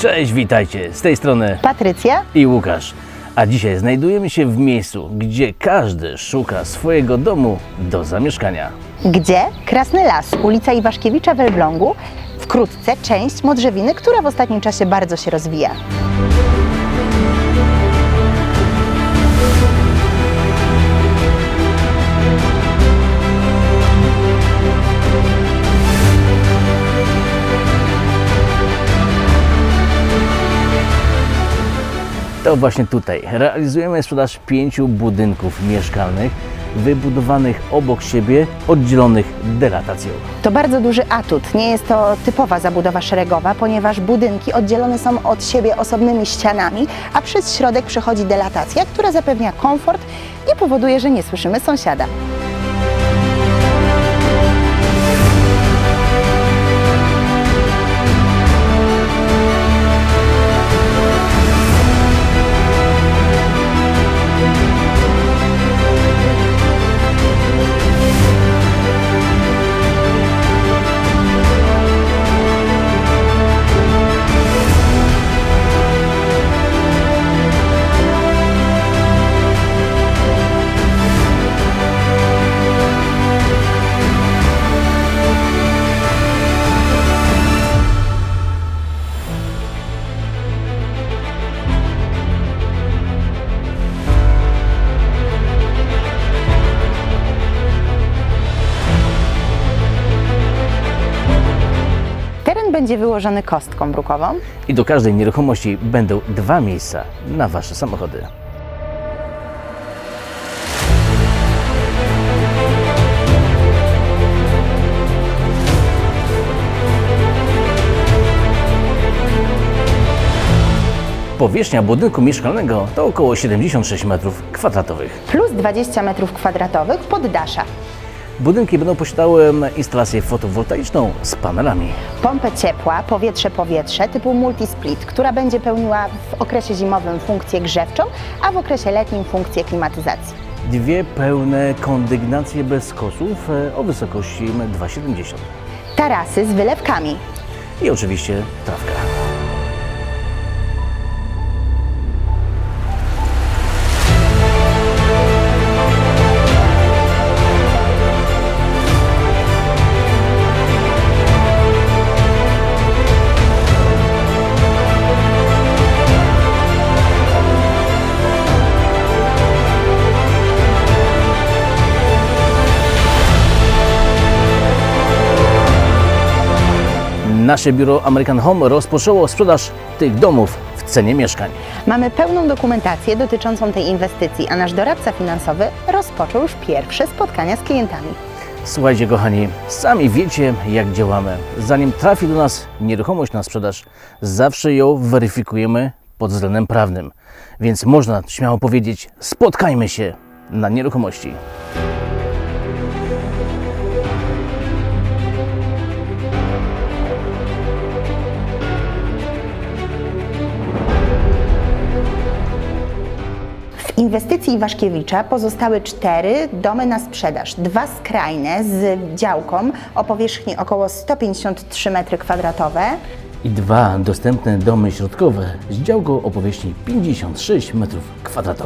Cześć, witajcie. Z tej strony Patrycja, i Łukasz. A dzisiaj znajdujemy się w miejscu, gdzie każdy szuka swojego domu do zamieszkania. gdzie? Krasny Las, ulica Iwaszkiewicza w Elblągu. Wkrótce część Modrzewiny, która w ostatnim czasie bardzo się rozwija. To właśnie tutaj realizujemy sprzedaż pięciu budynków mieszkalnych wybudowanych obok siebie, oddzielonych delatacją. To bardzo duży atut. Nie jest to typowa zabudowa szeregowa, ponieważ budynki oddzielone są od siebie osobnymi ścianami, a przez środek przechodzi delatacja, która zapewnia komfort i powoduje, że nie słyszymy sąsiada. Będzie wyłożony kostką brukową. I do każdej nieruchomości będą dwa miejsca na Wasze samochody. Powierzchnia budynku mieszkalnego to około 76 m2. plus 20 m2 poddasza. Budynki będą posiadały instalację fotowoltaiczną z panelami. Pompę ciepła, powietrze-powietrze typu multisplit, która będzie pełniła w okresie zimowym funkcję grzewczą, a w okresie letnim funkcję klimatyzacji. Dwie pełne kondygnacje bez skosów e, o wysokości 2,70 Tarasy z wylewkami. i oczywiście trawka. Nasze biuro American Home rozpoczęło sprzedaż tych domów w cenie mieszkań. Mamy pełną dokumentację dotyczącą tej inwestycji, a nasz doradca finansowy rozpoczął już pierwsze spotkania z klientami. Słuchajcie, kochani, sami wiecie, jak działamy. Zanim trafi do nas nieruchomość na sprzedaż, zawsze ją weryfikujemy pod względem prawnym. Więc można śmiało powiedzieć: spotkajmy się na nieruchomości. Inwestycji Iwaszkiewicza pozostały cztery domy na sprzedaż. Dwa skrajne z działką o powierzchni około 153 m2. I dwa dostępne domy środkowe z działką o powierzchni 56 m2.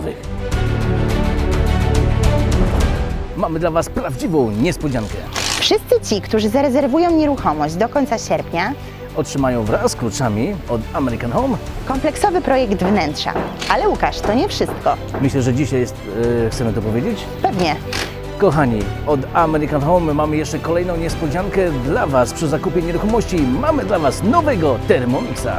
Mamy dla Was prawdziwą niespodziankę. Wszyscy ci, którzy zarezerwują nieruchomość do końca sierpnia, otrzymają wraz z kluczami od American Home. Kompleksowy projekt wnętrza. Ale Łukasz, to nie wszystko. Myślę, że dzisiaj jest, yy, chcemy to powiedzieć. Pewnie. Kochani, od American Home mamy jeszcze kolejną niespodziankę dla Was przy zakupie nieruchomości. Mamy dla Was nowego Thermomixa.